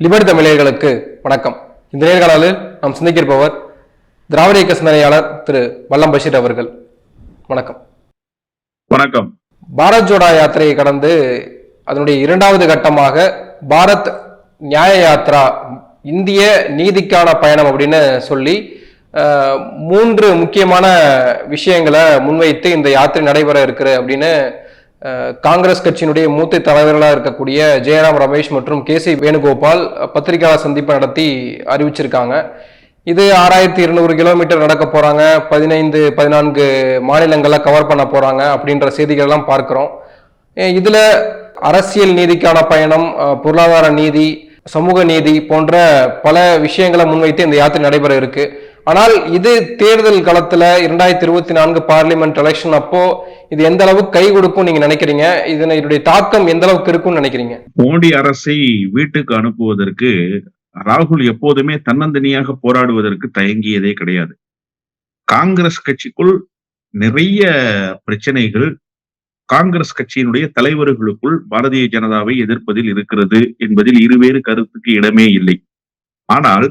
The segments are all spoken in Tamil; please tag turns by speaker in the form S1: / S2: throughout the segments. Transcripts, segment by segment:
S1: லிபர்டி தமிழர்களுக்கு வணக்கம். இந்த நேர்காணலில் நாம் சிந்திக்க இருப்பவர் திராவிட இயக்க சிந்தனையாளர் திரு வல்லம் பஷீர் அவர்கள். வணக்கம்.
S2: வணக்கம்.
S1: பாரத் ஜோடா யாத்திரையை கடந்து அதனுடைய இரண்டாவது கட்டமாக பாரத் நியாய யாத்ரா இந்திய நீதிக்கான பயணம் அப்படின்னு சொல்லி மூன்று முக்கியமான விஷயங்களை முன்வைத்து இந்த யாத்திரை நடைபெற இருக்குது அப்படின்னு காங்கிரஸ் கட்சியினுடைய மூத்த தலைவர்களாக இருக்கக்கூடிய ஜெயராம் ரமேஷ் மற்றும் கே சி வேணுகோபால் பத்திரிகையாளர் சந்திப்பு நடத்தி அறிவிச்சிருக்காங்க. இது ஆறாயிரத்தி இருநூறு கிலோமீட்டர் நடக்க போறாங்க. பதினைந்து பதினான்கு மாநிலங்களை கவர் பண்ண போறாங்க அப்படின்ற செய்திகள் எல்லாம் பார்க்கிறோம் இதுல அரசியல் நீதிக்கான பயணம் பொருளாதார நீதி சமூக நீதி போன்ற பல விஷயங்களை முன்வைத்து இந்த யாத்திரை நடைபெற இருக்குது ஆனால் இது தேர்தல் களத்துல இரண்டாயிரத்தி இருபத்தி நான்கு பார்லிமெண்ட் எலெக்ஷன் அப்போ இது எந்த அளவுக்கு கை கொடுக்கும் நீங்க நினைக்கிறீங்க? இதனுடைய தாக்கம் எந்த அளவுக்கு இருக்கும்னு நினைக்கிறீங்க?
S2: மோடி அரசை வீட்டுக்கு அனுப்புவதற்கு ராகுல் எப்போதுமே தன்னந்தனியாக போராடுவதற்கு தயங்கியதே கிடையாது. காங்கிரஸ் கட்சிக்குள் நிறைய பிரச்சனைகள் காங்கிரஸ் கட்சியினுடைய தலைவர்களுக்குள் பாரதிய ஜனதாவை எதிர்ப்பதில் இருக்கிறது என்பதில் இருவேறு கருத்துக்கு இடமே இல்லை. ஆனால்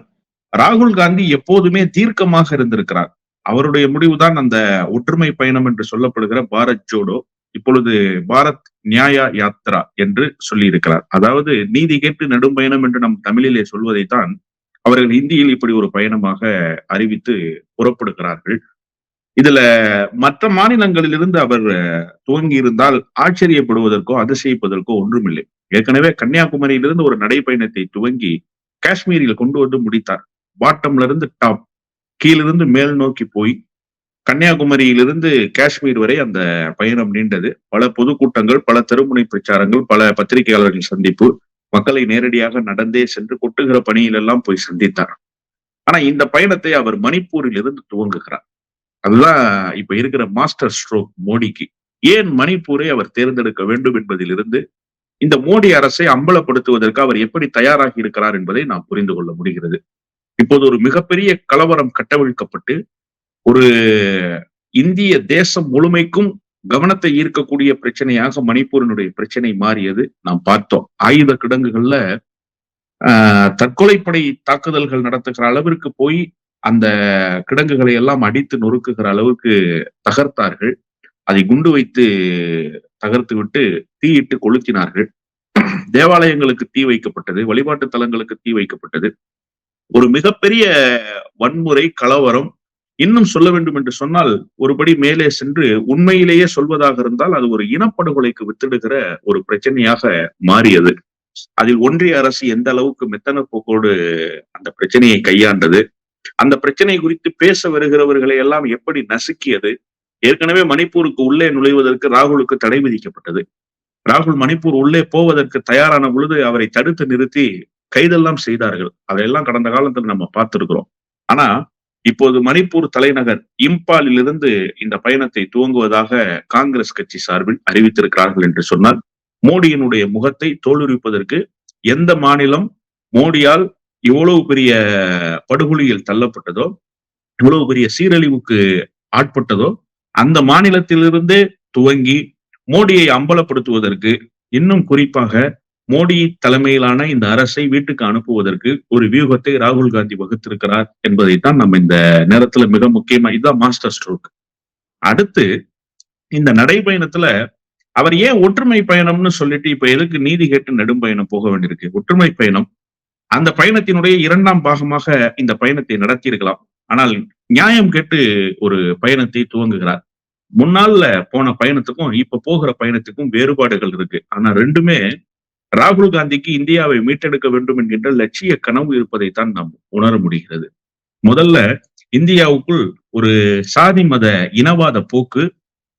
S2: ராகுல் காந்தி எப்போதுமே தீர்க்கமாக இருந்திருக்கிறார். அவருடைய முடிவுதான் அந்த ஒற்றுமை பயணம் என்று சொல்லப்படுகிற பாரத் ஜோடோ இப்பொழுது பாரத் நியாயா யாத்ரா என்று சொல்லியிருக்கிறார். அதாவது நீதி கேட்டு நெடும் பயணம் என்று நம் தமிழிலே சொல்வதைத்தான் அவர்கள் இந்தியில் இப்படி ஒரு பயணமாக அறிவித்து புறப்படுகிறார்கள். இதுல மற்ற மாநிலங்களிலிருந்து அவர் துவங்கி இருந்தால் ஆச்சரியப்படுவதற்கோ அதிசயிப்பதற்கோ ஒன்றுமில்லை. ஏற்கனவே கன்னியாகுமரியிலிருந்து ஒரு நடைப்பயணத்தை துவங்கி காஷ்மீரில் கொண்டு வந்து முடித்தார். பாட்டம்ல இருந்து டாப் கீழிருந்து மேல் நோக்கி போய் கன்னியாகுமரியிலிருந்து காஷ்மீர் வரை அந்த பயணம் நீண்டது. பல பொதுக்கூட்டங்கள் பல தெருமுனை பிரச்சாரங்கள் பல பத்திரிகையாளர்கள் சந்திப்பு மக்களை நேரடியாக நடந்தே சென்று கொட்டுகிற பணியிலெல்லாம் போய் சந்தித்தார். ஆனா இந்த பயணத்தை அவர் மணிப்பூரில் இருந்து துவங்குகிறார். அதுதான் இப்ப இருக்கிற மாஸ்டர் ஸ்ட்ரோக் மோடிக்கு. ஏன் மணிப்பூரை அவர் தேர்ந்தெடுக்க வேண்டும் என்பதிலிருந்து இந்த மோடி அரசை அம்பலப்படுத்துவதற்கு அவர் எப்படி தயாராகி இருக்கிறார் என்பதை நாம் புரிந்து கொள்ள முடிகிறது. இப்போது ஒரு மிகப்பெரிய கலவரம் கட்டவிழ்க்கப்பட்டு ஒரு இந்திய தேசம் முழுமைக்கும் கவனத்தை ஈர்க்கக்கூடிய பிரச்சனையாக மணிப்பூரினுடைய பிரச்சனை மாறியது நாம் பார்த்தோம். ஆயுத கிடங்குகள்ல ஆஹ் தற்கொலைப்படை தாக்குதல்கள் நடத்துகிற அளவிற்கு போய் அந்த கிடங்குகளை எல்லாம் அடித்து நொறுக்குகிற அளவுக்கு தகர்த்தார்கள். அதை குண்டு வைத்து தகர்த்து விட்டு தீயிட்டு கொளுத்தினார்கள். தேவாலயங்களுக்கு தீ வைக்கப்பட்டது வழிபாட்டு தலங்களுக்கு தீ வைக்கப்பட்டது. ஒரு மிகப்பெரிய வன்முறை கலவரம் இன்னும் சொல்ல வேண்டும் என்று சொன்னால் ஒருபடி மேலே சென்று உண்மையிலேயே சொல்வதாக இருந்தால் அது ஒரு இனப்படுகொலைக்கு வித்திடுகிற ஒரு பிரச்சனையாக மாறியது. அதில் ஒன்றிய அரசு எந்த அளவுக்கு மெத்தன போக்கோடு அந்த பிரச்சனையை கையாண்டது அந்த பிரச்சனை குறித்து பேச வருகிறவர்களை எல்லாம் எப்படி நசுக்கியது ஏற்கனவே மணிப்பூருக்கு உள்ளே நுழைவதற்கு ராகுலுக்கு தடை விதிக்கப்பட்டது. ராகுல் மணிப்பூர் உள்ளே போவதற்கு தயாரான பொழுது அவரை தடுத்து நிறுத்தி கைதெல்லாம் செய்தார்கள். அதையெல்லாம் கடந்த காலத்துல நம்ம பார்த்திருக்கிறோம். ஆனா இப்போது மணிப்பூர் தலைநகர் இம்பாலிலிருந்து இந்த பயணத்தை துவங்குவதாக காங்கிரஸ் கட்சி சார்பில் அறிவித்திருக்கிறார்கள் என்று சொன்னால் மோடியினுடைய முகத்தை தோலுரிப்பதற்கு எந்த மாநிலம் மோடியால் இவ்வளவு பெரிய படுகொலியில் தள்ளப்பட்டதோ இவ்வளவு பெரிய சீரழிவுக்கு ஆட்பட்டதோ அந்த மாநிலத்திலிருந்தே துவங்கி மோடியை அம்பலப்படுத்துவதற்கு இன்னும் குறிப்பாக மோடி தலைமையிலான இந்த அரசை வீட்டுக்கு அனுப்புவதற்கு ஒரு வியூகத்தை ராகுல் காந்தி வகுத்திருக்கிறார் என்பதைத்தான் நம்ம இந்த நேரத்துல மிக முக்கியமா இதுதான் மாஸ்டர் ஸ்ட்ரோக். அடுத்து இந்த நடைபயணத்துல அவர் ஏன் ஒற்றுமை பயணம்னு சொல்லிட்டு இப்ப எதுக்கு நீதி கேட்டு நெடும் பயணம் போக வேண்டியிருக்கு? ஒற்றுமை பயணம் அந்த பயணத்தினுடைய இரண்டாம் பாகமாக இந்த பயணத்தை நடத்தியிருக்கலாம். ஆனால் நியாயம் கேட்டு ஒரு பயணத்தை துவங்குகிறார். முன்னால போன பயணத்துக்கும் இப்ப போகிற பயணத்துக்கும் வேறுபாடுகள் இருக்கு. ஆனா ரெண்டுமே ராகுல் காந்திக்கு இந்தியாவை மீட்டெடுக்க வேண்டும் என்கின்ற லட்சிய கனவு இருப்பதைத்தான் நாம் உணர முடிகிறது. முதல்ல இந்தியாவுக்குள் ஒரு சாதி மத இனவாத போக்கு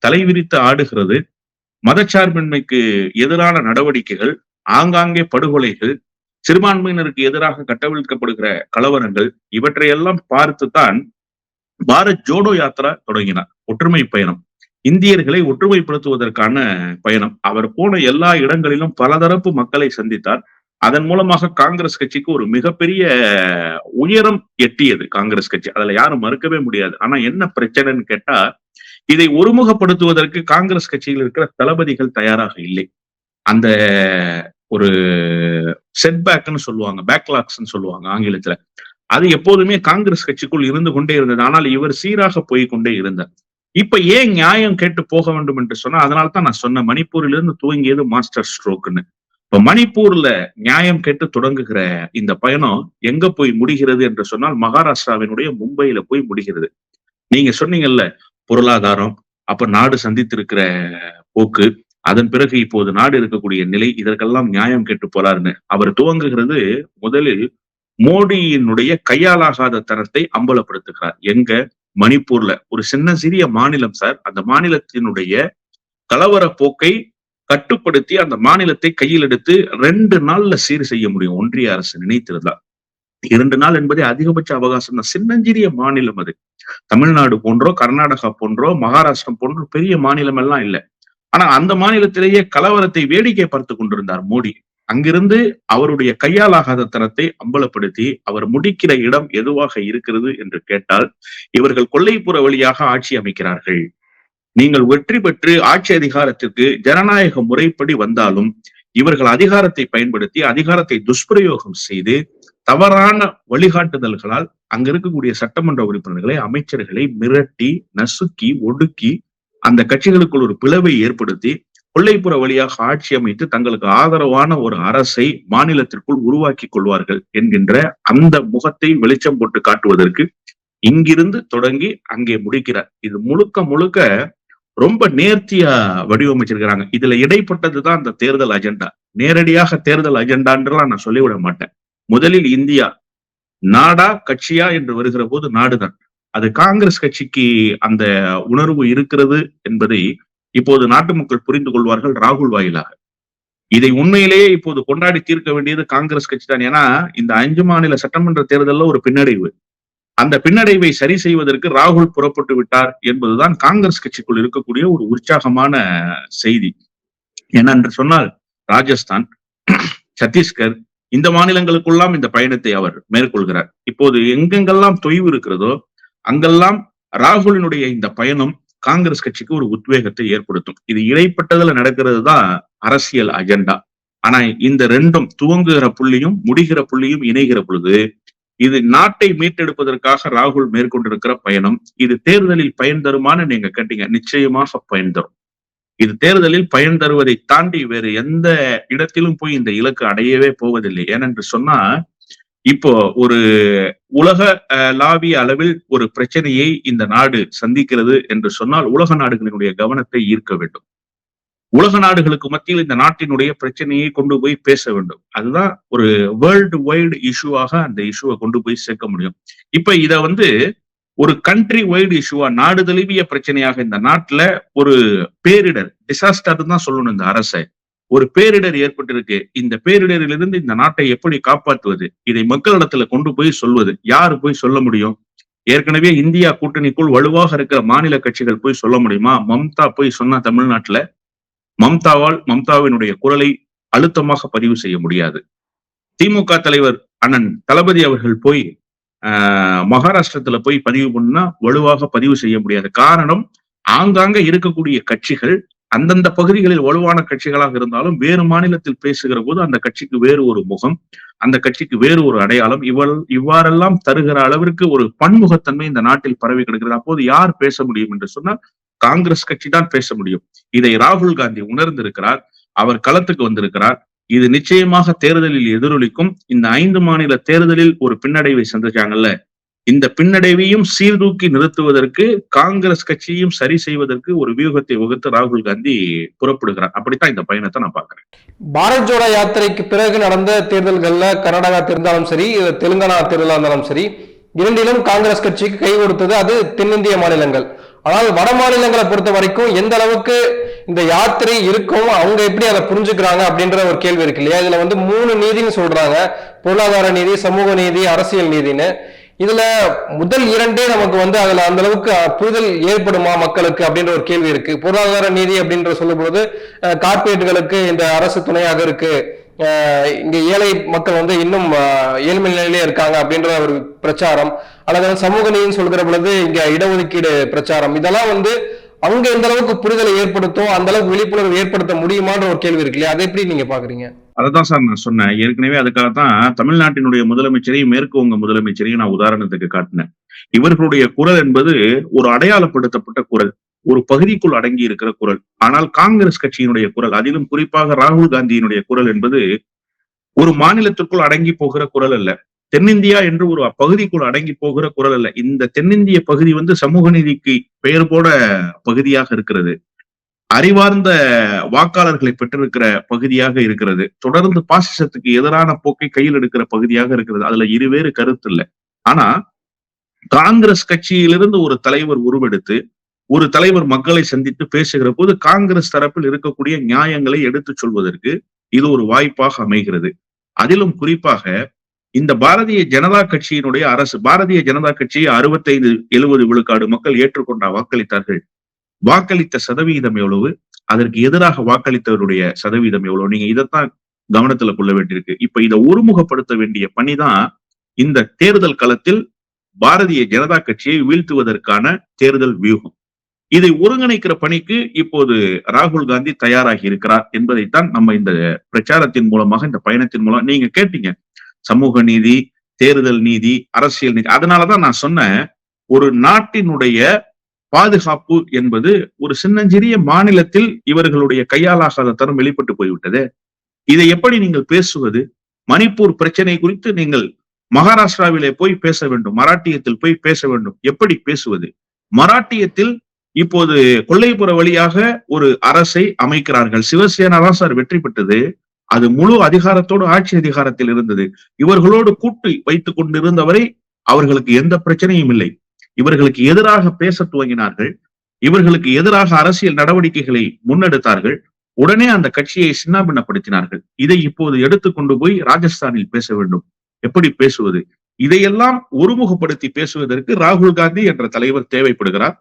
S2: தலைவிரித்து ஆடுகிறது. மதச்சார்பின்மைக்கு எதிரான நடவடிக்கைகள் ஆங்காங்கே படுகொலைகள் சிறுபான்மையினருக்கு எதிராக கட்டவிழ்க்கப்படுகிற கலவரங்கள் இவற்றையெல்லாம் பார்த்துத்தான் பாரத் ஜோடோ யாத்திரா தொடங்கினார். ஒற்றுமை பயணம். இந்தியர்களை ஒற்றுமைப்படுத்துவதற்கான பயணம். அவர் போன எல்லா இடங்களிலும் பலதரப்பு மக்களை சந்தித்தார். அதன் மூலமாக காங்கிரஸ் கட்சிக்கு ஒரு மிகப்பெரிய உயரம் எட்டியது காங்கிரஸ் கட்சி. அதுல யாரும் மறுக்கவே முடியாது. ஆனா என்ன பிரச்சனைன்னு கேட்டா இதை ஒருமுகப்படுத்துவதற்கு காங்கிரஸ் கட்சியில் இருக்கிற தளபதிகள் தயாராக இல்லை. அந்த ஒரு செட்பேக்னு சொல்லுவாங்க பேக்லாக்ஸ்ன்னு சொல்லுவாங்க ஆங்கிலத்துல. அது எப்போதுமே காங்கிரஸ் கட்சிக்குள் இருந்து கொண்டே இருந்தது. ஆனால் இவர் சீராக போய் கொண்டே இருந்தார். இப்ப ஏன் நியாயம் கேட்டு போக வேண்டும் என்று சொன்னா அதனால தான் நான் சொன்னேன். மணிப்பூரிலிருந்து துவங்கியது மாஸ்டர் ஸ்ட்ரோக்னு இப்ப மணிப்பூர்ல நியாயம் கேட்டு தொடங்குகிற இந்த பயணம் எங்க போய் முடிகிறது என்று சொன்னால் மகாராஷ்டிராவினுடைய மும்பையில போய் முடிகிறது. நீங்க சொன்னீங்கல்ல பொருளாதாரம் அப்ப நாடு சந்தித்திருக்கிற போக்கு அதன் பிறகு இப்போது நாடு இருக்கக்கூடிய நிலை இதற்கெல்லாம் நியாயம் கேட்டு போறாருன்னு. அவர் துவங்குகிறது முதலில் மோடியினுடைய கையாலாகாத தரத்தை அம்பலப்படுத்துகிறார். எங்க? மணிப்பூர்ல. ஒரு சின்ன சிறிய மாநிலம் சார். அந்த மாநிலத்தினுடைய கலவர போக்கை கட்டுப்படுத்தி அந்த மாநிலத்தை கையில் எடுத்து ரெண்டு நாள்ல சீர் செய்ய முடியும். ஒன்றிய அரசு நினைத்திருந்தா. இரண்டு நாள் என்பதே அதிகபட்ச அவகாசம் தான். சின்னஞ்சிறிய மாநிலம் அது. தமிழ்நாடு போன்றோ கர்நாடகா போன்றோ மகாராஷ்டிரம் போன்றோ பெரிய மாநிலம் எல்லாம் இல்லை. ஆனா அந்த மாநிலத்திலேயே கலவரத்தை வேடிக்கை பார்த்து கொண்டிருந்தார் மோடி. அங்கிருந்து அவருடைய கையாலாகாத தரத்தை அம்பலப்படுத்தி அவர் முடிக்கிற இடம் எதுவாக இருக்கிறது என்று கேட்டால் இவர்கள் கொல்லைப்புற வழியாக ஆட்சி அமைக்கிறார்கள். நீங்கள் வெற்றி பெற்று ஆட்சி அதிகாரத்திற்கு ஜனநாயக முறைப்படி வந்தாலும் இவர்கள் அதிகாரத்தை பயன்படுத்தி அதிகாரத்தை துஷ்பிரயோகம் செய்து தவறான வழிகாட்டுதல்களால் அங்க இருக்கக்கூடிய சட்டமன்ற உறுப்பினர்களை அமைச்சர்களை மிரட்டி நசுக்கி ஒடுக்கி அந்த கட்சிகளுக்குள் ஒரு பிளவை ஏற்படுத்தி கொள்ளைப்புற வழியாக ஆட்சி அமைத்து தங்களுக்கு ஆதரவான ஒரு அரசை மாநிலத்திற்குள் உருவாக்கி கொள்வார்கள் என்கின்ற அந்த முகத்தை வெளிச்சம் போட்டு காட்டுவதற்கு இங்கிருந்து தொடங்கி அங்கே முடிக்கிறார். இது முழுக்க முழுக்க ரொம்ப நேர்த்தியா வடிவமைச்சிருக்கிறாங்க. இதுல இடைப்பட்டதுதான் அந்த தேர்தல் அஜெண்டா. நேரடியாக தேர்தல் அஜெண்டான்றலாம் நான் சொல்லிவிட மாட்டேன். முதலில் இந்தியா நாடா கட்சியா என்று வருகிற போது நாடுதான். அது காங்கிரஸ் கட்சிக்கு அந்த உணர்வு இருக்கிறது என்பதை இப்போது நாட்டு மக்கள் புரிந்து கொள்வார்கள் ராகுல் வாயிலாக. இதை உண்மையிலேயே இப்போது கொண்டாடி தீர்க்க வேண்டியது காங்கிரஸ் கட்சி தான். ஏன்னா இந்த அஞ்சு மாநில சட்டமன்ற தேர்தலில் ஒரு பின்னடைவு. அந்த பின்னடைவை சரி செய்வதற்கு ராகுல் புறப்பட்டு விட்டார் என்பதுதான் காங்கிரஸ் கட்சிக்குள் இருக்கக்கூடிய ஒரு உற்சாகமான செய்தி. என்னென்று சொன்னால் ராஜஸ்தான் சத்தீஸ்கர் இந்த மாநிலங்களுக்குள்ளாம் இந்த பயணத்தை அவர் மேற்கொள்கிறார். இப்போது எங்கெங்கெல்லாம் தொய்வு இருக்கிறதோ அங்கெல்லாம் ராகுலினுடைய இந்த பயணம் காங்கிரஸ் கட்சிக்கு ஒரு உத்வேகத்தை ஏற்படுத்தும். இது இடைப்பட்டதுல நடக்கிறது தான் அரசியல் அஜெண்டா. ஆனா இந்த ரெண்டும் துவங்குகிற புள்ளியும் முடிகிற புள்ளியும் இணைகிற பொழுது இது நாட்டை மீட்டெடுப்பதற்காக ராகுல் மேற்கொண்டிருக்கிற பயணம் இது தேர்தலில் பயன் தருமான்னு நீங்க கேட்டீங்க நிச்சயமாக பயன் தரும். இது தேர்தலில் பயன் தருவதை தாண்டி வேறு எந்த இடத்திலும் போய் இந்த இலக்கு அடையவே போவதில்லை. ஏனென்று சொன்னா இப்போ ஒரு உலக லாவிய அளவில் ஒரு பிரச்சனையை இந்த நாடு சந்திக்கிறது என்று சொன்னால் உலக நாடுகளினுடைய கவனத்தை ஈர்க்க வேண்டும். உலக நாடுகளுக்கு மத்தியில் இந்த நாட்டினுடைய பிரச்சனையை கொண்டு போய் பேச வேண்டும். அதுதான் ஒரு வேர்ல்டு வைடு இஷ்யூவாக அந்த இஷ்யூவை கொண்டு போய் சேர்க்க முடியும். இப்ப இத வந்து ஒரு கண்ட்ரி வைடு இஷ்யூவா நாடு தழுவிய பிரச்சனையாக இந்த நாட்டுல ஒரு பேரிடர் டிசாஸ்டர் தான் சொல்லணும் இந்த அரசை. ஒரு பேரிடர் ஏற்பட்டிருக்கு. இந்த பேரிடரிலிருந்து இந்த நாட்டை எப்படி காப்பாற்றுவது? இதை மக்களிடத்துல கொண்டு போய் சொல்வது. யாரு போய் சொல்ல முடியும்? ஏற்கனவே இந்தியா கூட்டணிக்குள் வலுவாக இருக்கிற மாநில கட்சிகள் போய் சொல்ல முடியுமா? மம்தா போய் சொன்னா தமிழ்நாட்டுல மம்தாவால் மம்தாவினுடைய குரலை அழுத்தமாக பதிவு செய்ய முடியாது. திமுக தலைவர் அண்ணன் தளபதி அவர்கள் போய் ஆஹ் மகாராஷ்டிரத்துல போய் பதிவு பண்ணா வலுவாக பதிவு செய்ய முடியாது. காரணம் ஆங்காங்க இருக்கக்கூடிய கட்சிகள் அந்தந்த பகுதிகளில் வலுவான கட்சிகளாக இருந்தாலும் வேறு மாநிலத்தில் பேசுகிற போது அந்த கட்சிக்கு வேறு ஒரு முகம் அந்த கட்சிக்கு வேறு ஒரு அடையாளம். இவள் இவ்வாறெல்லாம் தருகிற அளவிற்கு ஒரு பன்முகத்தன்மை இந்த நாட்டில் பரவி கிடக்கிறது. அப்போது யார் பேச முடியும் என்று சொன்னால் காங்கிரஸ் கட்சி தான் பேச முடியும். இதை ராகுல் காந்தி உணர்ந்திருக்கிறார் அவர் களத்துக்கு வந்திருக்கிறார். இது நிச்சயமாக தேர்தலில் எதிரொலிக்கும். இந்த ஐந்து மாநில தேர்தலில் ஒரு பின்னடைவை சந்திச்சாங்கல்ல. இந்த பின்னடைவையும் சீர்தூக்கி நிறுத்துவதற்கு காங்கிரஸ் கட்சியையும் சரி செய்வதற்கு ஒரு வியூகத்தை வகுத்து ராகுல் காந்தி புறப்படுகிறார். அப்படித்தான் இந்த பயணத்தை நான் பாக்குறேன்
S1: பாரத் ஜோடா யாத்திரைக்கு பிறகு நடந்த தேர்தல்கள்ல கர்நாடகா தேர்ந்தாலும் சரி தெலுங்கானா தேர்தலாக இருந்தாலும் சரி இரண்டிலும் காங்கிரஸ் கட்சிக்கு கை கொடுத்தது அது தென்னிந்திய மாநிலங்கள். ஆனால் வட மாநிலங்களை பொறுத்த வரைக்கும் எந்த அளவுக்கு இந்த யாத்திரை இருக்கும் அவங்க எப்படி அதை புரிஞ்சுக்கிறாங்க அப்படின்ற ஒரு கேள்வி இருக்கு இல்லையா? இதுல வந்து மூணு நீதின்னு சொல்றாங்க. பொருளாதார நீதி சமூக நீதி அரசியல் நீதின்னு. இதுல முதல் இரண்டே நமக்கு வந்து அதுல அந்த அளவுக்கு புரிதல் ஏற்படுமா மக்களுக்கு அப்படின்ற ஒரு கேள்வி இருக்கு. பொருளாதார நீதி அப்படின்ற சொல்லும்போது கார்பரேட்டுகளுக்கு இந்த அரசு துணையாக இருக்கு. இங்க ஏழை மக்கள் வந்து இன்னும் ஏழ்மை நிலையிலே இருக்காங்க அப்படின்ற ஒரு பிரச்சாரம். அல்லது சமூக நீதினு சொல்கிற பொழுது இங்க இடஒதுக்கீடு பிரச்சாரம். இதெல்லாம் வந்து அவங்க எந்த அளவுக்கு புரிதலை ஏற்படுத்தும் அந்த அளவுக்கு விழிப்புணர்வு ஏற்படுத்த முடியுமான்ற ஒரு கேள்வி இருக்கு இல்லையா? அதை எப்படி நீங்க பாக்குறீங்க?
S2: அததான் சார் நான் சொன்னேன். ஏற்கனவே அதுக்காகத்தான் தமிழ்நாட்டினுடைய முதலமைச்சரையும் மேற்கு வங்க முதலமைச்சரையும் நான் உதாரணத்துக்கு காட்டினேன். இவர்களுடைய குரல் என்பது ஒரு அடையாளப்படுத்தப்பட்ட குரல். ஒரு பகுதிக்குள் அடங்கி இருக்கிற குரல். ஆனால் காங்கிரஸ் கட்சியினுடைய குரல் அதிலும் குறிப்பாக ராகுல் காந்தியினுடைய குரல் என்பது ஒரு மாநிலத்திற்குள் அடங்கி போகிற குரல் அல்ல. தென்னிந்தியா என்று ஒரு பகுதிக்குள் அடங்கி போகிற குரல் அல்ல. இந்த தென்னிந்திய பகுதி வந்து சமூக நீதிக்கு பெயர் போட பகுதியாக இருக்கிறது. அறிவார்ந்த வாக்காளர்களை பெற்றிருக்கிற பகுதியாக இருக்கிறது. தொடர்ந்து பாசிசத்துக்கு எதிரான போக்கை கையில் எடுக்கிற பகுதியாக இருக்கிறது. அதுல இருவேறு கருத்து இல்லை. ஆனா காங்கிரஸ் கட்சியிலிருந்து ஒரு தலைவர் உருவெடுத்து ஒரு தலைவர் மக்களை சந்தித்து பேசுகிற போது காங்கிரஸ் தரப்பில் இருக்கக்கூடிய நியாயங்களை எடுத்துச் சொல்வதற்கு இது ஒரு வாய்ப்பாக அமைகிறது. அதிலும் குறிப்பாக இந்த பாரதிய ஜனதா கட்சியினுடைய அரசு பாரதிய ஜனதா கட்சியை அறுபத்தைந்து எழுபது விழுக்காடு மக்கள் ஏற்றுக்கொண்ட வாக்களித்தார்கள். வாக்களித்த சதவீதம் எவ்வளவு? அதற்கு எதிராக வாக்களித்தவருடைய சதவீதம் எவ்வளவு? நீங்க இதைத்தான் கவனத்துல கொள்ள வேண்டியிருக்கு. இப்ப இதை ஒருமுகப்படுத்த வேண்டிய பணிதான் இந்த தேர்தல் களத்தில் பாரதிய ஜனதா கட்சியை வீழ்த்துவதற்கான தேர்தல் வியூகம். இதை ஒருங்கிணைக்கிற பணிக்கு இப்போது ராகுல் காந்தி தயாராகி இருக்கிறார் என்பதைத்தான் நம்ம இந்த பிரச்சாரத்தின் மூலமாக இந்த பயணத்தின் மூலம் நீங்க கேட்டீங்க. சமூக நீதி தேர்தல் நீதி அரசியல் நீதி அதனாலதான் நான் சொன்னேன் ஒரு நாட்டினுடைய பாதுகாப்பு என்பது ஒரு சின்னஞ்சிறிய மாநிலத்தில் இவர்களுடைய கையாலாகாத தரம் வெளிப்பட்டு போய்விட்டது. இதை எப்படி நீங்கள் பேசுவது? மணிப்பூர் பிரச்சனை குறித்து நீங்கள் மகாராஷ்டிராவிலே போய் பேச வேண்டும் மராட்டியத்தில் போய் பேச வேண்டும். எப்படி பேசுவது? மராட்டியத்தில் இப்போது கொள்ளைப்புற வழியாக ஒரு அரசை அமைக்கிறார்கள். சிவசேனா தான் சார் வெற்றி பெற்றது. அது முழு அதிகாரத்தோடு ஆட்சி அதிகாரத்தில் இருந்தது. இவர்களோடு கூட்டு வைத்துக் கொண்டிருந்தவரை அவர்களுக்கு எந்த பிரச்சனையும் இல்லை. இவர்களுக்கு எதிராக பேச துவங்கினார்கள் இவர்களுக்கு எதிராக அரசியல் நடவடிக்கைகளை முன்னெடுத்தார்கள் உடனே அந்த கட்சியை சின்னாபின்னப்படுத்தினார்கள். இதை இப்போது எடுத்துக்கொண்டு போய் ராஜஸ்தானில் பேச வேண்டும். எப்படி பேசுவது? இதையெல்லாம் ஒருமுகப்படுத்தி பேசுவதற்கு ராகுல் காந்தி என்ற தலைவர் தேவைப்படுகிறார்.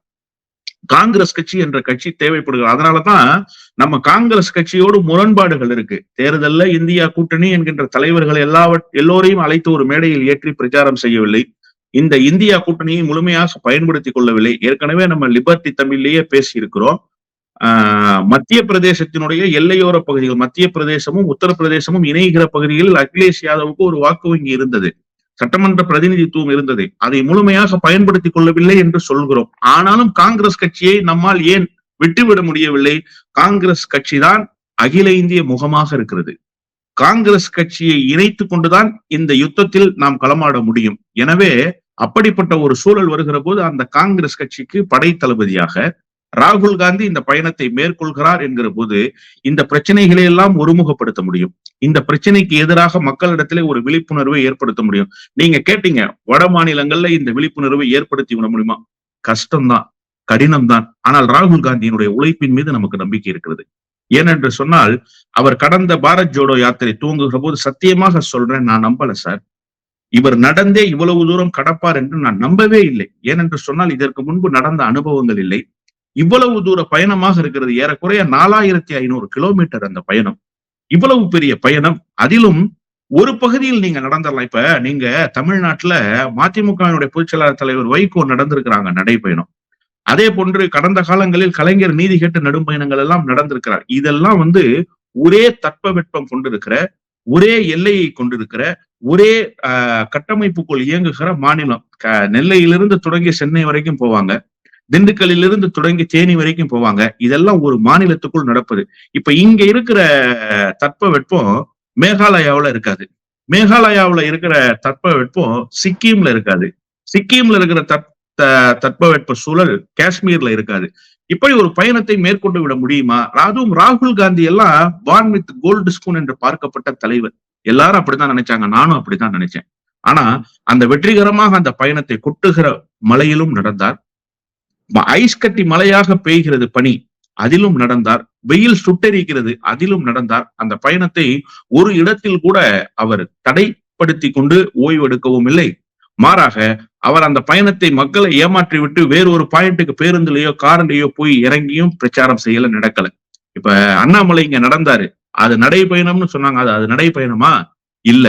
S2: காங்கிரஸ் கட்சி என்ற கட்சி தேவைப்படுகிறது அதனாலதான் நம்ம காங்கிரஸ் கட்சியோடு முரண்பாடுகள் இருக்கு. தேர்தல்ல இந்தியா கூட்டணி என்கின்ற தலைவர்கள் எல்லாவற் எல்லோரையும் அழைத்து ஒரு மேடையில் ஏற்றி பிரச்சாரம் செய்யவில்லை. இந்த இந்தியா கூட்டணியை முழுமையாக பயன்படுத்திக் கொள்ளவில்லை. ஏற்கனவே நம்ம லிபர்டி தமிழ்லேயே பேசி இருக்கிறோம் ஆஹ் மத்திய பிரதேசத்தினுடைய எல்லையோர பகுதிகள் மத்திய பிரதேசமும் உத்தரப்பிரதேசமும் இணைகிற பகுதிகளில் அகிலேஷ் யாதவுக்கு ஒரு வாக்கு வங்கி இருந்தது. சட்டமன்ற பிரதிநிதித்துவம் இருந்தது. அதை முழுமையாக பயன்படுத்திக் கொள்ளவில்லை என்று சொல்கிறோம். ஆனாலும் காங்கிரஸ் கட்சியை நம்மால் ஏன் விட்டுவிட முடியவில்லை? காங்கிரஸ் கட்சி தான் அகில இந்திய முகமாக இருக்கிறது. காங்கிரஸ் கட்சியை இணைத்து கொண்டுதான் இந்த யுத்தத்தில் நாம் களமாட முடியும். எனவே அப்படிப்பட்ட ஒரு சூழல் வருகிற போது அந்த காங்கிரஸ் கட்சிக்கு படை தளபதியாக ராகுல் காந்தி இந்த பயணத்தை மேற்கொள்கிறார் என்கிற போது இந்த பிரச்சனைகளை எல்லாம் ஒருமுகப்படுத்த முடியும். இந்த பிரச்சனைக்கு எதிராக மக்களிடத்திலே ஒரு விழிப்புணர்வை ஏற்படுத்த முடியும். நீங்க கேட்டீங்க வட மாநிலங்கள்ல இந்த விழிப்புணர்வை ஏற்படுத்தி விட முடியுமா? கஷ்டம்தான் கடினம்தான். ஆனால் ராகுல் காந்தியினுடைய உழைப்பின் மீது நமக்கு நம்பிக்கை இருக்கிறது. ஏனென்று சொன்னால் அவர் கடந்த பாரத் ஜோடோ யாத்திரை துவங்குகிற போது சத்தியமாக சொல்றேன் நான் நம்பல சார். இவர் நடந்தே இவ்வளவு தூரம் கடப்பார் என்று நான் நம்பவே இல்லை. ஏனென்று சொன்னால் இதற்கு முன்பு நடந்த அனுபவங்கள் இல்லை. இவ்வளவு தூர பயணமாக இருக்கிறது. ஏறக்குறைய நாலாயிரத்தி ஐநூறு கிலோமீட்டர் அந்த பயணம். இவ்வளவு பெரிய பயணம். அதிலும் ஒரு பகுதியில் நீங்க நடந்துடலாம். இப்ப நீங்க தமிழ்நாட்டுல மதிமுகவினுடைய பொதுச்செயலாளர் தலைவர் வைகோ நடந்திருக்கிறாங்க நடைபயணம் அதே போன்று கடந்த காலங்களில் கலைஞர் நீதி கேட்டு நடும்பயணங்கள் எல்லாம் நடந்திருக்கிறார். இதெல்லாம் வந்து ஒரே தட்பவெட்பம் கொண்டிருக்கிற ஒரே எல்லையை கொண்டிருக்கிற ஒரே ஆஹ் கட்டமைப்புக்குள் இயங்குகிற மாநிலம். நெல்லையிலிருந்து தொடங்கி சென்னை வரைக்கும் போவாங்க. திண்டுக்கல்லிலிருந்து தொடங்கி தேனி வரைக்கும் போவாங்க. இதெல்லாம் ஒரு மாநிலத்துக்குள் நடப்பது. இப்ப இங்க இருக்கிற தட்ப வெப்பம் மேகாலயாவுல இருக்காது. மேகாலயாவுல இருக்கிற தட்பவெப்பம் சிக்கிம்ல இருக்காது. சிக்கிம்ல இருக்கிற தட் தட்பவெட்ப சூழல் காஷ்மீர்ல இருக்காது. இப்படி ஒரு பயணத்தை மேற்கொண்டு விட முடியுமா? அதுவும் ராகுல் காந்தி எல்லாம் வான் வித் கோல்டு ஸ்பூன் என்று பார்க்கப்பட்ட தலைவர். எல்லாரும் அப்படித்தான் நினைச்சாங்க. நானும் அப்படித்தான் நினைச்சேன். ஆனா அந்த வெற்றிகரமாக அந்த பயணத்தை கொட்டுகிற மலையிலும் நடந்தார். ஐஸ் கட்டி மலையாக பெய்கிறது பனி அதிலும் நடந்தார். வெயில் சுட்டெரிக்கிறது அதிலும் நடந்தார். அந்த பயணத்தை ஒரு இடத்தில் கூட அவர் தடைப்படுத்தி கொண்டு ஓய்வெடுக்கவும் இல்லை. மாறாக அவர் அந்த பயணத்தை மக்களை ஏமாற்றி விட்டு ஒரு பாயிண்ட்டுக்கு பேருந்துலயோ கார்லயோ போய் இறங்கியும் பிரச்சாரம் செய்யல நடக்கல. இப்ப அண்ணாமலை இங்க நடந்தாரு. அது நடைபயணம்னு சொன்னாங்க. அது அது நடைபயணமா? இல்ல.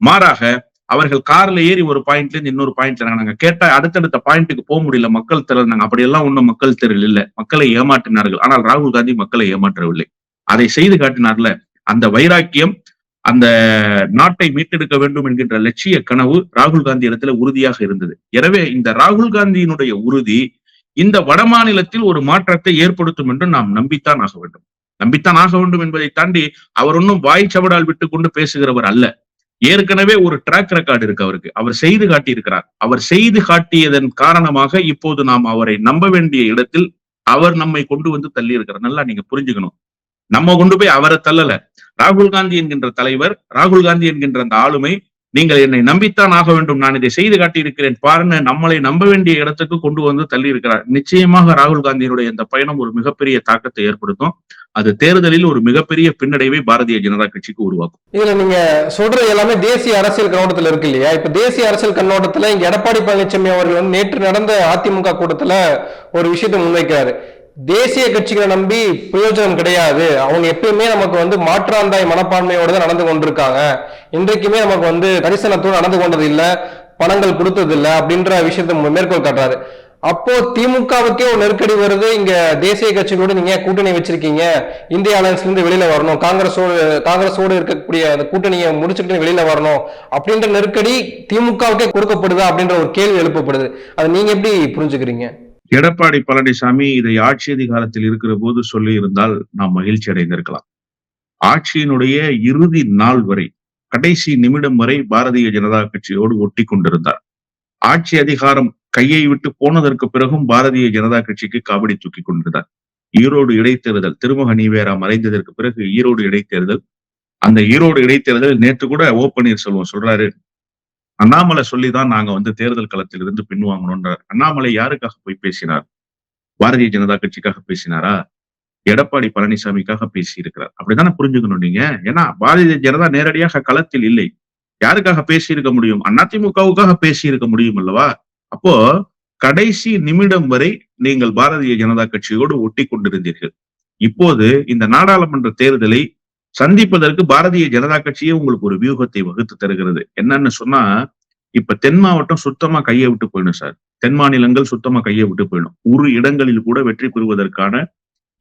S2: மாறாக அவர்கள் கார்ல ஏறி ஒரு பாயிண்ட்ல இருந்து இன்னொரு பாயிண்ட்ல இறங்கினாங்க. கேட்டா அடுத்தடுத்த பாயிண்ட்டுக்கு போக முடியல. மக்கள் திரள்னாங்க. அப்படியெல்லாம் ஒன்றும் மக்கள் திரள் இல்ல. மக்களை ஏமாற்றினார்கள். ஆனால் ராகுல் காந்தி மக்களை ஏமாற்றவில்லை. அதை செய்து காட்டினார்ல அந்த வைராக்கியம் அந்த நாட்டை மீட்டெடுக்க வேண்டும் என்கின்ற லட்சிய கனவு ராகுல் காந்தி இடத்துல உறுதியாக இருந்தது. எனவே இந்த ராகுல் காந்தியினுடைய உறுதி இந்த வடமாநிலத்தில் ஒரு மாற்றத்தை ஏற்படுத்தும் என்று நாம் நம்பித்தான் ஆக வேண்டும். நம்பித்தான் ஆக வேண்டும் என்பதை தாண்டி அவர் ஒன்றும் வாய் சவடால் விட்டு கொண்டு பேசுகிறவர் அல்ல. ஏற்கனவே ஒரு ட்ராக் ரெக்கார்டு இருக்கு அவருக்கு. அவர் செய்து காட்டியிருக்கிறார். அவர் செய்து காட்டியதன் காரணமாக இப்போது நாம் அவரை நம்ப வேண்டிய இடத்தில் அவர் நம்மை கொண்டு வந்து தள்ளி இருக்கிறார் நல்லா நீங்க புரிஞ்சுக்கணும். நம்ம கொண்டு போய் அவரை தள்ளல. ராகுல் காந்தி என்கின்ற தலைவர் ராகுல் காந்தி என்கின்ற அந்த ஆளுமை நீங்கள் என்னை நம்பித்தான் ஆக வேண்டும். நான் இதை செய்து காட்டியிருக்கிறேன். பாருங்க நம்மளை நம்ப வேண்டிய இடத்துக்கு கொண்டு வந்து தள்ளி இருக்கிறார் நிச்சயமாக ராகுல் காந்தியினுடைய இந்த பயணம் ஒரு மிகப்பெரிய தாக்கத்தை ஏற்படுத்தும். அது தேர்தலில் ஒரு மிகப்பெரிய பின்னடைவை பாரதிய ஜனதா கட்சிக்கு உருவாக்கும்.
S1: இதுல நீங்க சொல்றது எல்லாமே தேசிய அரசியல் கண்ணோட்டத்துல இருக்கு இல்லையா? இப்ப தேசிய அரசியல் கண்ணோட்டத்துல இங்க எடப்பாடி பழனிசாமி அவர்கள் வந்து நேற்று நடந்த அதிமுக கூட்டத்துல ஒரு விஷயத்தை முன்வைக்கிறாரு. தேசிய கட்சிகளை நம்பி பிரயோஜனம் கிடையாது. அவங்க எப்பயுமே நமக்கு வந்து மாற்றாந்தாய் மனப்பான்மையோட தான் நடந்து கொண்டிருக்காங்க. இன்றைக்குமே நமக்கு வந்து கரிசனத்தோடு நடந்து கொண்டது இல்லை பணங்கள் கொடுத்தது இல்லை அப்படின்ற விஷயத்தை மேற்கோள் காட்டுறாரு. அப்போ திமுகவுக்கே ஒரு நெருக்கடி வருது. இங்க தேசிய கட்சிகளோட நீங்க ஏன் கூட்டணி வச்சிருக்கீங்க? இந்திய அலையன்ஸ்ல இருந்து வெளியில வரணும். காங்கிரஸோடு காங்கிரஸோடு இருக்கக்கூடிய அந்த கூட்டணியை முடிச்சுட்டு வெளியில வரணும் அப்படின்ற நெருக்கடி திமுகவுக்கே கொடுக்கப்படுதா அப்படின்ற ஒரு கேள்வி எழுப்பப்படுது. அதை நீங்க எப்படி புரிஞ்சுக்கிறீங்க?
S2: எடப்பாடி பழனிசாமி இதை ஆட்சி அதிகாரத்தில் இருக்கிற போது சொல்லி இருந்தால் நாம் மகிழ்ச்சி அடைந்திருக்கலாம். ஆட்சியினுடைய இறுதி நாள் வரை கடைசி நிமிடம் வரை பாரதிய ஜனதா கட்சியோடு ஒட்டி கொண்டிருந்தார். ஆட்சி அதிகாரம் கையை விட்டு போனதற்கு பிறகும் பாரதிய ஜனதா கட்சிக்கு காவடி தூக்கி கொண்டிருந்தார். ஈரோடு இடைத்தேர்தல் திருமக நீவேரா மறைந்ததற்கு பிறகு ஈரோடு இடைத்தேர்தல் அந்த ஈரோடு இடைத்தேர்தல் நேற்று கூட ஓ பன்னீர்செல்வம் சொல்றாரு அண்ணாமலை சொல்லிதான் நாங்க வந்து தேர்தல் களத்தில் இருந்து பின்வாங்கணும்ன்றார் அண்ணாமலை யாருக்காக போய் பேசினார்? பாரதிய ஜனதா கட்சிக்காக பேசினாரா? எடப்பாடி பழனிசாமிக்காக பேசி இருக்கிறார் அப்படித்தானே புரிஞ்சுக்கணும் நீங்க? ஏன்னா பாரதிய ஜனதா நேரடியாக களத்தில் இல்லை. யாருக்காக பேசி இருக்க முடியும்? அதிமுகவுக்காக பேசி இருக்க முடியும் அல்லவா? அப்போ கடைசி நிமிடம் வரை நீங்கள் பாரதிய ஜனதா கட்சியோடு ஒட்டி கொண்டிருந்தீர்கள் இப்போது இந்த நாடாளுமன்ற தேர்தலை சந்திப்பதற்கு பாரதிய ஜனதா கட்சியே உங்களுக்கு ஒரு வியூகத்தை வகுத்து தருகிறது. என்னன்னு சொன்னா இப்ப தென் மாவட்டம் சுத்தமா கையை விட்டு போயிடும் சார். தென் மாநிலங்கள் சுத்தமா கையை விட்டு போயிடும். ஒரு இடங்களில் கூட வெற்றி பெறுவதற்கான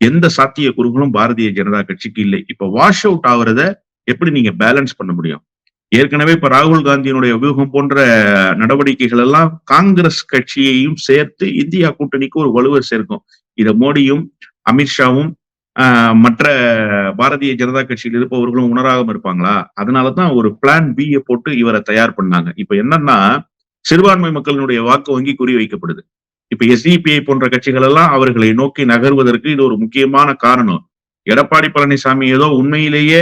S2: எந்த சாத்திய குறுகளும் பாரதிய ஜனதா கட்சிக்கு இல்லை. இப்ப வாஷ் அவுட் ஆகுறத எப்படி நீங்க பேலன்ஸ் பண்ண முடியும்? ஏற்கனவே இப்ப ராகுல் காந்தியினுடைய வியூகம் போன்ற நடவடிக்கைகள் எல்லாம் காங்கிரஸ் கட்சியையும் சேர்த்து இந்தியா கூட்டணிக்கு ஒரு வலுவை சேர்க்கும். இத மோடியும் அமித்ஷாவும் மற்ற பாரதிய ஜனதா கட்சியில் இருப்பவர்களும் உணராகவும் இருப்பாங்களா? அதனாலதான் ஒரு பிளான் பியை போட்டு இவரை தயார் பண்ணாங்க. இப்ப என்னன்னா சிறுபான்மை மக்களினுடைய வாக்கு வங்கி குறி வைக்கப்படுது. இப்ப எஸ்டிபிஐ போன்ற கட்சிகள் எல்லாம் அவர்களை நோக்கி நகர்வதற்கு இது ஒரு முக்கியமான காரணம். எடப்பாடி பழனிசாமி ஏதோ உண்மையிலேயே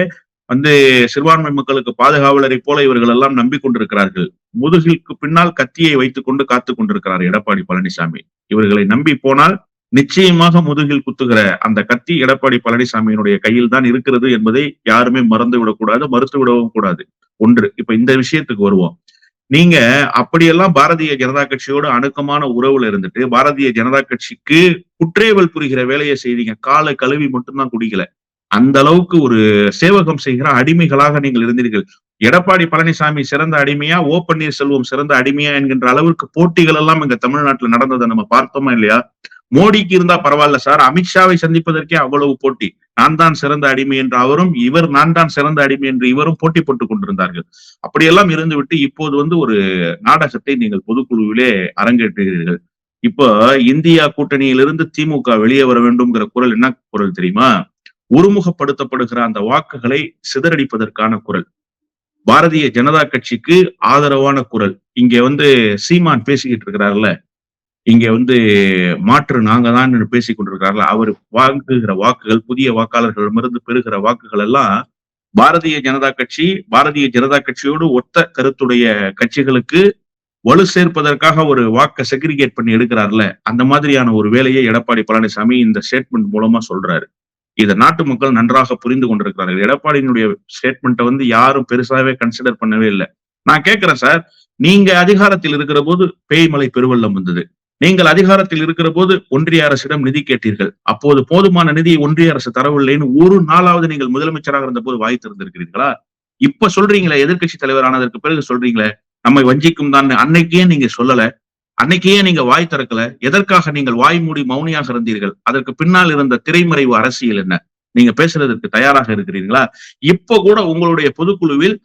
S2: வந்து சிறுபான்மை மக்களுக்கு பாதுகாவலரை போல இவர்கள் எல்லாம் நம்பிக்கொண்டிருக்கிறார்கள். முதுகிற்கு பின்னால் கத்தியை வைத்துக் கொண்டு காத்து கொண்டிருக்கிறார் எடப்பாடி பழனிசாமி. இவர்களை நம்பி போனால் நிச்சயமாக முதுகில் குத்துகிற அந்த கத்தி எடப்பாடி பழனிசாமியினுடைய கையில் தான் இருக்கிறது என்பதை யாருமே மறந்து விடக்கூடாது மறுத்து விடவும் கூடாது. ஒன்று இப்ப இந்த விஷயத்துக்கு வருவோம். நீங்க அப்படியெல்லாம் பாரதிய ஜனதா கட்சியோட அணுக்கமான உறவுல இருந்துட்டு பாரதிய ஜனதா கட்சிக்கு குற்றேவல் புரிகிற வேலையை செய்தீங்க காலை கழுவி மட்டும்தான் குடிக்கல. அந்த அளவுக்கு ஒரு சேவகம் செய்கிற அடிமைகளாக நீங்கள் இருந்தீர்கள். எடப்பாடி பழனிசாமி சிறந்த அடிமையா ஓ பன்னீர்செல்வம் சிறந்த அடிமையா என்கின்ற அளவிற்கு போட்டிகள் எல்லாம் இங்க தமிழ்நாட்டுல நடந்ததை நம்ம பார்த்தோமா இல்லையா? மோடிக்கு இருந்தா பரவாயில்ல சார். அமித்ஷாவை சந்திப்பதற்கே அவ்வளவு போட்டி. நான் தான் சிறந்த அடிமை என்று அவரும் இவர் நான் தான் சிறந்த அடிமை என்று இவரும் போட்டி போட்டுக் கொண்டிருந்தார்கள். அப்படியெல்லாம் இருந்துவிட்டு இப்போது வந்து ஒரு நாடகத்தை நீங்கள் பொதுக்குழுவிலே அரங்கேற்றுகிறீர்கள். இப்போ இந்தியா கூட்டணியிலிருந்து திமுக வெளியே வர வேண்டும்ங்கிற குரல் என்ன குரல் தெரியுமா? ஒருமுகப்படுத்தப்படுகிற அந்த வாக்குகளை சிதறடிப்பதற்கான குரல். பாரதிய ஜனதா கட்சிக்கு ஆதரவான குரல். இங்க வந்து சீமான் பேசிக்கிட்டு இருக்கிறார்ல. இங்க வந்து மாற்று நாங்க தான் பேசிக் கொண்டிருக்கிறார்கள். அவர் வாங்குகிற வாக்குகள் புதிய வாக்காளர்களிடமிருந்து பெறுகிற வாக்குகள் எல்லாம் பாரதிய ஜனதா கட்சி பாரதிய ஜனதா கட்சியோடு ஒத்த கருத்துடைய கட்சிகளுக்கு வலு சேர்ப்பதற்காக ஒரு வாக்கை செக்ரிகேட் பண்ணி எடுக்கிறார்ல. அந்த மாதிரியான ஒரு வேலையை எடப்பாடி பழனிசாமி இந்த ஸ்டேட்மெண்ட் மூலமா சொல்றாரு. இதை நாட்டு மக்கள் நன்றாக புரிந்து கொண்டிருக்கிறார்கள். எடப்பாடியினுடைய ஸ்டேட்மெண்ட்டை வந்து யாரும் பெருசாவே கன்சிடர் பண்ணவே இல்லை. நான் கேட்கிறேன் சார் நீங்க அதிகாரத்தில் இருக்கிற போது பேய்மலை பெருவெள்ளம் வந்தது. நீங்கள் அதிகாரத்தில் இருக்கிற போது ஒன்றிய அரசிடம் நிதி கேட்டீர்கள். அப்போது போதுமான நிதியை ஒன்றிய அரசு தரவில்லைன்னு ஒரு நாளாவது நீங்கள் முதலமைச்சராக இருந்த போது வாய் திறந்திருக்கிறீர்களா? இப்ப சொல்றீங்களே எதிர்கட்சி தலைவரானதற்கு பிறகு சொல்றீங்களே நம்மை வஞ்சிக்கும் தான் அன்னைக்கே நீங்க சொல்லல அன்னைக்கே நீங்க வாய் திறக்கல எதற்காக நீங்கள் வாய் மூடி மௌனியாக இருந்தீர்கள்? அதற்கு பின்னால் இருந்த திரைமறைவு அரசியல் என்ன? நீங்க பேசுறதற்கு தயாராக இருக்கிறீர்களா? இப்ப கூட உங்களுடைய பொதுக்குழுவில்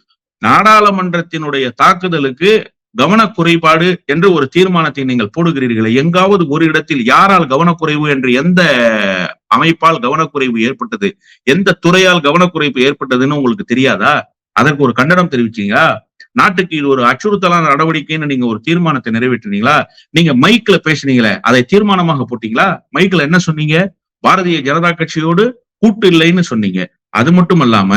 S2: நாடாளுமன்றத்தினுடைய தாக்குதலுக்கு கவனக்குறைபாடு என்று ஒரு தீர்மானத்தை நீங்கள் போடுகிறீர்களே எங்காவது ஒரு இடத்தில் யாரால் கவனக்குறைவு என்று எந்த அமைப்பால் கவனக்குறைவு ஏற்பட்டது எந்த துறையால் கவனக்குறைவு ஏற்பட்டதுன்னு உங்களுக்கு தெரியாதா? அதற்கு ஒரு கண்டனம் தெரிவிச்சீங்க நாட்டுக்கு இது ஒரு அச்சுறுத்தலான நடவடிக்கைன்னு நீங்க ஒரு தீர்மானத்தை நிறைவேற்றினீங்களா? நீங்க மைக்ல பேசுனீங்களே அதை தீர்மானமாக போட்டீங்களா? மைக்ல என்ன சொன்னீங்க? பாரதிய ஜனதா கட்சியோடு கூட்டு இல்லைன்னு சொன்னீங்க. அது மட்டும் அல்லாம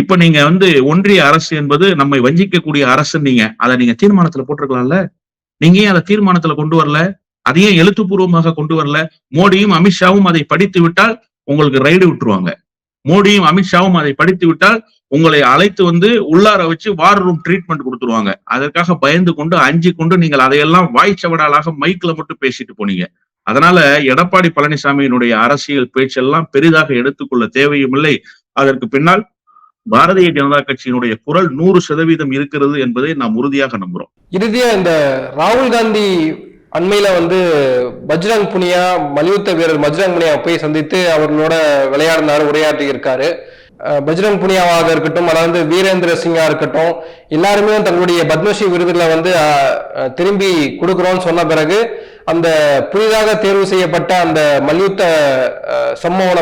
S2: இப்ப நீங்க வந்து ஒன்றிய அரசு என்பது நம்மை வஞ்சிக்கக்கூடிய அரசு நீங்க அதை நீங்க தீர்மானத்துல போட்டிருக்கலாம்ல? நீங்க ஏன் அதை தீர்மானத்துல கொண்டு வரல? அதையும் எழுத்துப்பூர்வமாக கொண்டு வரல? மோடியும் அமித்ஷாவும் அதை படித்து விட்டால் உங்களுக்கு ரைடு விட்டுருவாங்க. மோடியும் அமித்ஷாவும் அதை படித்து விட்டால் உங்களை அழைத்து வந்து உள்ளார வச்சு வார் ரூம் ட்ரீட்மெண்ட் கொடுத்துருவாங்க. அதற்காக பயந்து கொண்டு அஞ்சு கொண்டு நீங்கள் அதையெல்லாம் வாய்ச்சவடாலாக மைக்ல மட்டும் பேசிட்டு போனீங்க. அதனால எடப்பாடி பழனிசாமியினுடைய அரசியல் பேச்செல்லாம் பெரிதாக எடுத்துக்கொள்ள தேவையும் இல்லை. அதற்கு பின்னால் பாரதிய ஜனதா கட்சியினுடைய குரல் நூறு சதவீதம் இருக்கிறது என்பதை நாம் உறுதியாக நம்புறோம்.
S1: இறுதியா இந்த ராகுல் காந்தி அண்மையில வந்து பஜ்ரங் புனியா மல்யுத்த வீரர் பஜ்ரங் புனியா போய் சந்தித்து அவர்களோட விளையாடினாரு உரையாற்றி இருக்காரு. பஜ்ரங் புனியாவாக இருக்கட்டும் அதாவது வீரேந்திர சிங்கா இருக்கட்டும் எல்லாருமே தங்களுடைய பத்மஸ்ரீ விருதுல வந்து திரும்பி கொடுக்குறோம்னு சொன்ன பிறகு அந்த புதிதாக தேர்வு செய்யப்பட்ட அந்த மல்யுத்த அஹ்,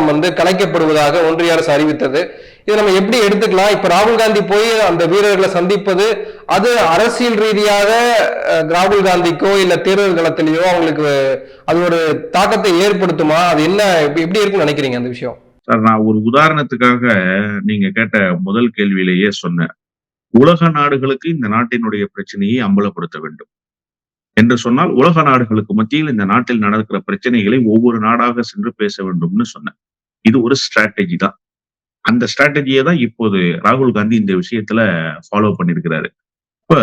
S1: வந்து கலைக்கப்படுவதாக ஒன்றிய அரசு அறிவித்தது. இதை நம்ம எப்படி எடுத்துக்கலாம்? இப்ப ராகுல் காந்தி போய் அந்த வீரர்களை சந்திப்பது அது அரசியல் ரீதியாக ராகுல் காந்திக்கோ இல்ல தேர்தல் களத்திலேயோ அவங்களுக்கு அது ஒரு தாக்கத்தை ஏற்படுத்துமா? அது என்ன எப்படி எப்படி இருக்கும்னு நினைக்கிறீங்க அந்த விஷயம்?
S2: சார் நான் ஒரு உதாரணத்துக்காக நீங்க கேட்ட முதல் கேள்வியிலேயே சொன்னேன். உலக நாடுகளுக்கு இந்த நாட்டினுடைய பிரச்சனையை அம்பலப்படுத்த வேண்டும். என்று சொன்னால் உலக நாடுகளுக்கு மத்தியில் இந்த நாட்டில் நடக்கிற பிரச்சனைகளை ஒவ்வொரு நாடாக சென்று பேச வேண்டும்னு சொன்னேன். இது ஒரு ஸ்ட்ராட்டஜி தான். அந்த ஸ்ட்ராட்டஜியை தான் இப்போது ராகுல் காந்தி இந்த விஷயத்துல ஃபாலோ பண்ணிருக்கிறாரு இப்ப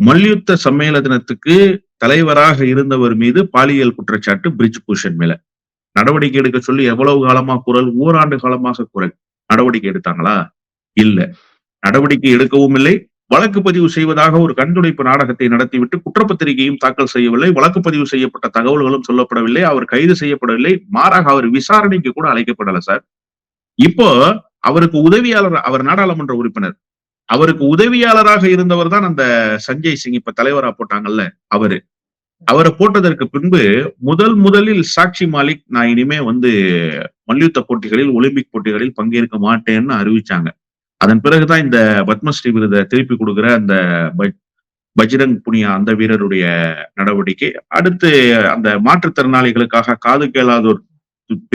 S2: மல்யுத்த சம்மேளனத்துக்கு தலைவராக இருந்தவர் மீது பாலியல் குற்றச்சாட்டு பிரிட்ஜ் பூஷன் மேல. நடவடிக்கை எடுக்க சொல்லி எவ்வளவு காலமா குரல் ஓராண்டு காலமாக குரல். நடவடிக்கை எடுத்தாங்களா? இல்ல. நடவடிக்கை எடுக்கவும் இல்லை. வழக்கு பதிவு செய்வதாக ஒரு கண்துடைப்பு நாடகத்தை நடத்திவிட்டு குற்றப்பத்திரிகையும் தாக்கல் செய்யவில்லை. வழக்கு பதிவு செய்யப்பட்ட தகவல்களும் சொல்லப்படவில்லை. அவர் கைது செய்யப்படவில்லை. மாறாக அவர் விசாரணைக்கு கூட அழைக்கப்படல சார். இப்போ அவருக்கு உதவியாளர் அவர் நாடாளுமன்ற உறுப்பினர். அவருக்கு உதவியாளராக இருந்தவர் தான் அந்த சஞ்சய் சிங் இப்ப தலைவரா போட்டாங்கல்ல அவரு. அவரை போட்டதற்கு பின்பு முதல் முதலில் சாக்ஷி மாலிக் நான் இனிமே வந்து மல்யுத்த போட்டிகளில் ஒலிம்பிக் போட்டிகளில் பங்கேற்க மாட்டேன்னு அறிவிச்சாங்க. அதன் பிறகுதான் இந்த பத்மஸ்ரீ விருதை திருப்பி கொடுக்கிற அந்த பஜ்- பஜ்ரங் புனியா அந்த வீரருடைய நடவடிக்கை. அடுத்து அந்த மாற்றுத்திறனாளிகளுக்காக காது கேளாதோர்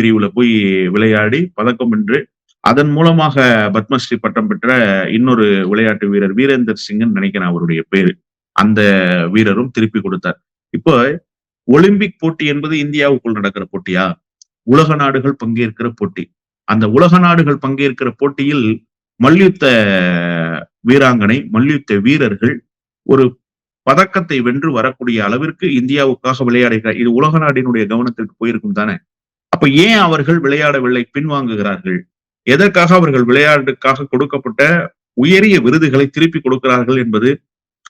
S2: பிரிவுல போய் விளையாடி பதக்கம் வென்று அதன் மூலமாக பத்மஸ்ரீ பட்டம் பெற்ற இன்னொரு விளையாட்டு வீரர் வீரேந்தர் சிங்னு நினைக்கிறேன் அவருடைய பேரு. அந்த வீரரும் திருப்பி கொடுத்தார். இப்போ ஒலிம்பிக் போட்டி என்பது இந்தியாவுக்குள் நடக்கிற போட்டியா? உலக நாடுகள் பங்கேற்கிற போட்டி. அந்த உலக நாடுகள் பங்கேற்கிற போட்டியில் மல்யுத்த வீராங்கனை மல்யுத்த வீரர்கள் ஒரு பதக்கத்தை வென்று வரக்கூடிய அளவிற்கு இந்தியாவுக்காக விளையாடுகிறார். இது உலக நாடினுடைய கவனத்திற்கு போயிருக்கும் தானே? அப்ப ஏன் அவர்கள் விளையாடவில்லை பின்வாங்குகிறார்கள்? எதற்காக அவர்கள் விளையாட்டுக்காக கொடுக்கப்பட்ட உயரிய விருதுகளை திருப்பி கொடுக்கிறார்கள் என்பது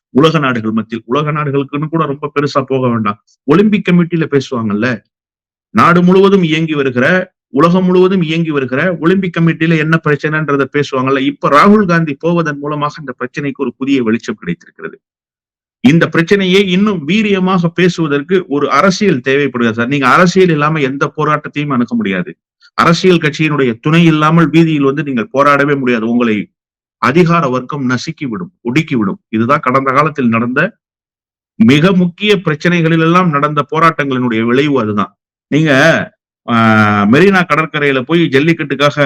S2: உலக நாடுகள் மத்தியில். உலக நாடுகளுக்குன்னு கூட ரொம்ப பெருசா போக வேண்டாம். ஒலிம்பிக் கமிட்டியில பேசுவாங்கல்ல? நாடு முழுவதும் இயங்கி வருகிற உலகம் முழுவதும் இயங்கி வருகிற ஒலிம்பிக் கமிட்டியில என்ன பிரச்சனைன்றத பேசுவாங்கல்ல இப்ப ராகுல் காந்தி போவதன் மூலமாக இந்த பிரச்சனைக்கு ஒரு புதிய வெளிச்சம் கிடைத்திருக்கிறது. இந்த பிரச்சனையை இன்னும் வீரியமாக பேசுவதற்கு ஒரு அரசியல் தேவைப்படுகிறது சார். நீங்க அரசியல் இல்லாம எந்த போராட்டத்தையும் அணுக முடியாது. அரசியல் கட்சியினுடைய துணை இல்லாமல் வீதியில் வந்து நீங்கள் போராடவே முடியாது. உங்களை அதிகார வர்க்கம் நசுக்கி விடும் ஒடுக்கி விடும் இதுதான் கடந்த காலத்தில் நடந்த மிக முக்கிய பிரச்சனைகளில் எல்லாம் நடந்த போராட்டங்களினுடைய விளைவு அதுதான். நீங்க மெரினா கடற்கரையில போய் ஜல்லிக்கட்டுக்காக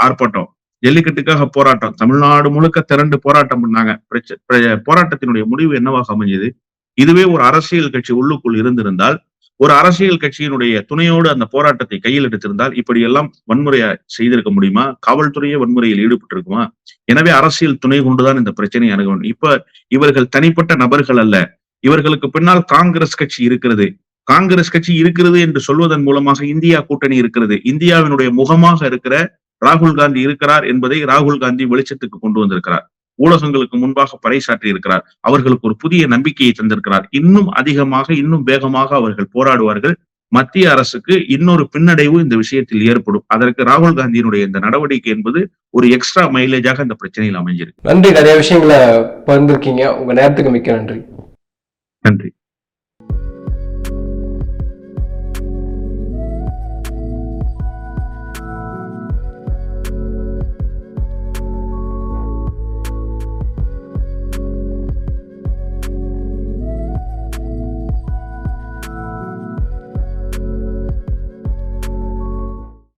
S2: ஆர்ப்பாட்டம். ஜல்லிக்கட்டுக்காக போராட்டம். தமிழ்நாடு முழுக்க திரண்டு போராட்டம் பண்ணாங்க. பிரச்ச- பிர- போராட்டத்தினுடைய முடிவு என்னவாக அமைஞ்சது? இதுவே ஒரு அரசியல் கட்சி உள்ளுக்குள் இருந்திருந்தால் ஒரு அரசியல் கட்சியினுடைய துணையோடு அந்த போராட்டத்தை கையில் எடுத்திருந்தால் இப்படி எல்லாம் வன்முறையா செய்திருக்க முடியுமா? காவல்துறையே வன்முறையில் ஈடுபட்டிருக்குமா? எனவே அரசியல் துணை கொண்டுதான் இந்த பிரச்சனையை அணுகணும். இப்ப இவர்கள் தனிப்பட்ட நபர்கள் அல்ல. இவர்களுக்கு பின்னால் காங்கிரஸ் கட்சி இருக்கிறது. காங்கிரஸ் கட்சி இருக்கிறது என்று சொல்வதன் மூலமாக இந்தியா கூட்டணி இருக்கிறது. இந்தியாவினுடைய முகமாக இருக்கிற ராகுல் காந்தி இருக்கிறார் என்பதை ராகுல் காந்தி வெளிச்சத்துக்கு கொண்டு வந்திருக்கிறார். ஊடகங்களுக்கு முன்பாக பறைசாற்றி இருக்கிறார். அவர்களுக்கு ஒரு புதிய நம்பிக்கையை தந்திருக்கிறார். இன்னும் அதிகமாக இன்னும் வேகமாக அவர்கள் போராடுவார்கள். மத்திய அரசுக்கு இன்னொரு பின்னடைவு இந்த விஷயத்தில் ஏற்படும். அதற்கு ராகுல் காந்தியினுடைய இந்த நடவடிக்கை என்பது ஒரு எக்ஸ்ட்ரா மைலேஜாக இந்த பிரச்சனையில் அமைஞ்சிருக்கு.
S1: நன்றி. நிறைய விஷயங்களை பகிர்ந்திருக்கீங்க. உங்க நேரத்துக்கு மிக்க நன்றி.
S2: நன்றி.